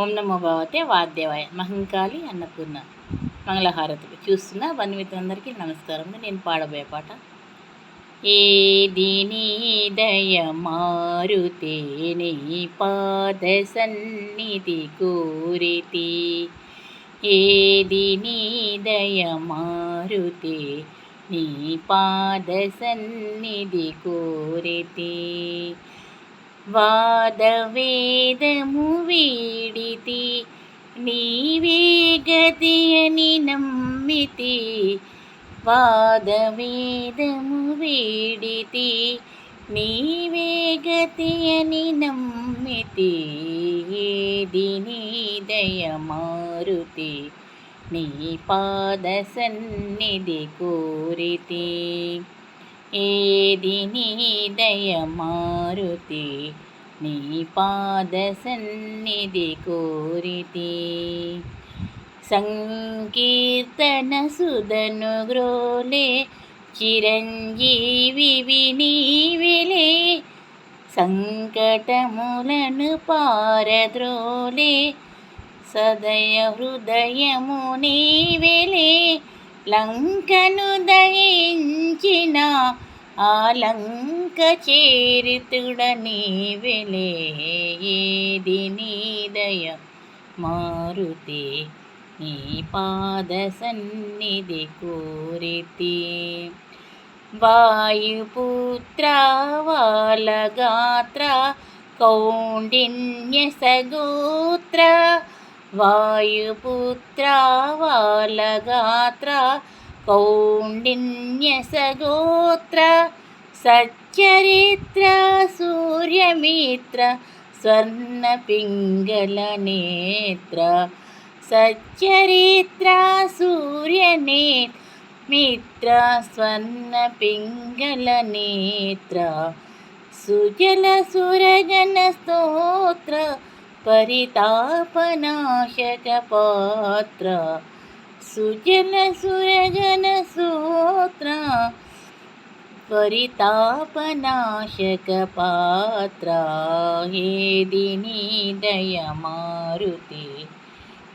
ఓం నమో భగవతే వాద్యవాయ మహంకాళి అన్నపూర్ణ. మంగళహారతులు. చూస్తున్న బంధుమిత్రులందరికీ నమస్కారం. నేను పాడబోయే పాట. ఏది దయ మారుతేని పాద సన్నిధి కోరితి ఏది దయ మారుతే నీ పాద సన్నిధి కోరితే ವಾದವೇದಮು ವೀಡಿತಿ ನೀವೇ ಗತಿಯನಿ ನಂಬಿತಿ ವಾದವೇದಮು ವೀಡಿತಿ ನೀವೇ ಗತಿಯನಿ ನಂಬಿತಿ ದಿನೇ ದಯ ಮಾರುತಿ ನೀ ಪಾದ ಸನ್ನಿಧಿ ಕೋರಿತಿ సన్నిధి కోరితి ఏది నీ దయ మారుతి నీ పాద సన్నిధి కోరితి సంకీర్తన సుధను గ్రోలే చిరంజీవి నీవిలే సంకటములను పారద్రోలే సదయ హృదయము నీవెలే లంకను దయించిన ఆలంక చేరితుడ నీవెలే ఏది నీదయ మారుతి నీ పాద సన్నిధి కోరితి. వాయుపుత్ర వాలగాత్ర కౌండిన్య సగోత్ర వాయుపుత్ర వాలగాత్ర కౌండిన్యసగోత్ర సచ్చరిత్ర సూర్యమిత్ర స్వర్ణపింగళనేత్ర సచ్చరిత్ర సూర్యనే మిత్ర స్వర్ణపింగళనేత్ర సుజల परितापनाशकपात्र। सुजलसुरजनसूत्रं परितापनाशकपात्र। हेदिनिदय दयमारुति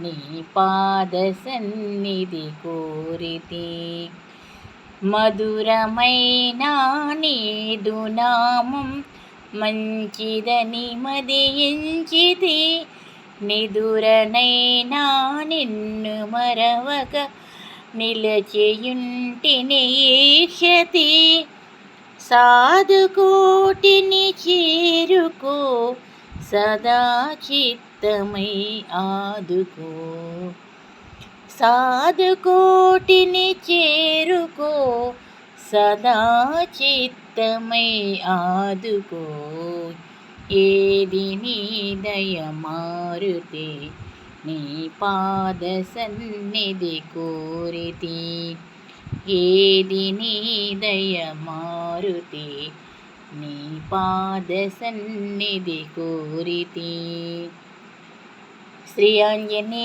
निपादसन्निधि कोरिति। मधुरमयिनानि दुनाम మంచిదని మదించితి నిదురనైనా నిన్ను మరవక నిలచేయుంటిని ఈక్షతి. సాధుకోటిని చేరుకో సదా చిత్తమై ఆదుకో. సాధుకోటిని చేరుకో സദാ ചിത്തമേ ആതുകോയ് ഏതിനീതയ മാരുതി നീ പാദസന്നിധി കോരിതി. ഏതിനീതയ മാരുതി നീ പാദസന്നിധി കോരിതി. దయ మారుతి నీ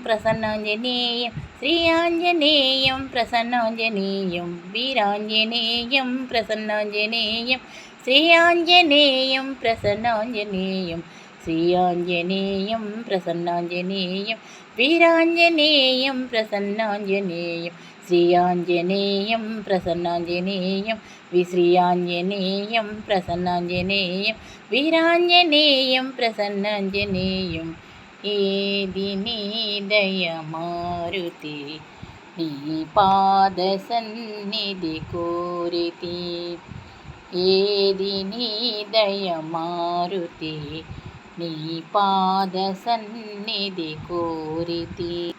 పాద సన్నిధి కోరితి శ్రీ ఆంజనేయం ప్రసన్నాంజనేయం శ్రీ ఆంజనేయం ప్రసన్నాంజనేయం వీరాంజనేయం ప్రసన్నాంజనేయం శ్రీ ఆంజనేయం ప్రసన్నాంజనేయం శ్రీ ఆంజనేయం ప్రసన్నాంజనేయం వీరాంజనేయం ప్రసన్నాంజనేయం శ్రీ ఆంజనేయం ప్రసన్నాంజనేయం శ్రీ ఆంజనేయం ప్రసన్నాంజనేయం వీరాంజనేయం ప్రసన్నాంజనేయం ఏది నీ దయమారుతి? నీ పాద సన్నిధి కోరితి. ఏది నీ దయమారుతి? నీ పాద సన్నిధి కోరితి.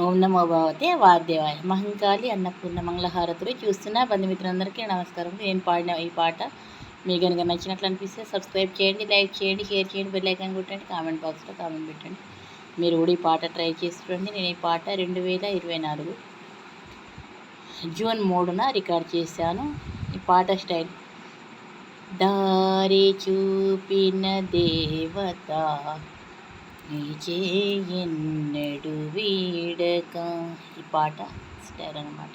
ఓం నమో భగవతే వాద్యవాయ మహంకాళి అన్నపూర్ణ మంగళహారతులు చూస్తున్న బంధుమిత్రులందరికీ నమస్కారం. నేను పాడిన ఈ పాట మీకు కనుక నచ్చినట్లు అనిపిస్తే సబ్స్క్రైబ్ చేయండి లైక్ చేయండి షేర్ చేయండి బెల్ ఐకాన్ కొట్టండి కామెంట్ బాక్స్లో కామెంట్ పెట్టండి. మీరు కూడా ఈ పాట ట్రై చేసి చూడండి. నేను ఈ పాట రెండు వేల ఇరవై నాలుగు జూన్ మూడున రికార్డ్ చేశాను. ఈ పాట స్టైల్ దారి చూపిన దేవత ఎన్నడు వీడక. ఈ పాట స్టైల్ అనమాట